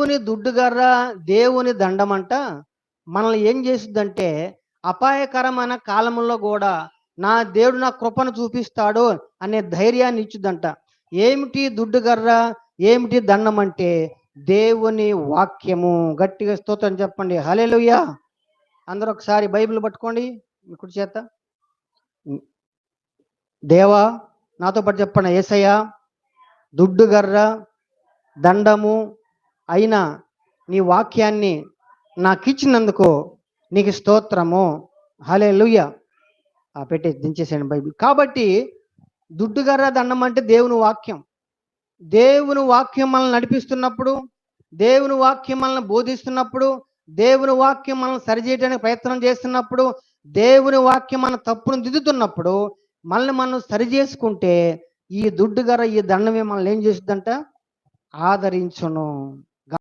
దేవుని దుడ్డుగర్ర దేవుని దండమంట మనల్ని ఏం చేస్తుందంటే అపాయకరమైన కాలంలో కూడా నా దేవుడు నా కృపను చూపిస్తాడు అనే ధైర్యాన్ని ఇచ్చుదంట. ఏమిటి దుడ్డుగర్ర? ఏమిటి దండం అంటే దేవుని వాక్యము. గట్టిగా స్తోత్రం చెప్పండి. హలేలుయ్యా అందరూ ఒకసారి బైబిల్ పట్టుకోండి మీ చేత. దేవా నాతో పాటు చెప్పండి. ఏసయ్యా దుడ్డుగర్ర దండము అయిన నీ వాక్యాన్ని నాకు ఇచ్చినందుకు నీకు స్తోత్రము. హలే లుయ్య పెట్టి దించేసాను బైబిల్. కాబట్టి దుడ్డుగర్ర దండం అంటే దేవుని వాక్యం. దేవుని వాక్యం మనల్ని నడిపిస్తున్నప్పుడు దేవుని వాక్యం మనల్ని బోధిస్తున్నప్పుడు దేవుని వాక్యం మనల్ని సరిచేయడానికి ప్రయత్నం చేస్తున్నప్పుడు దేవుని వాక్యం మన తప్పును దిద్దుతున్నప్పుడు మనల్ని మనం సరి చేసుకుంటే ఈ దుడ్డుగర ఈ దండమే మనల్ని ఏం చేస్తుందంట? ఆదరించును.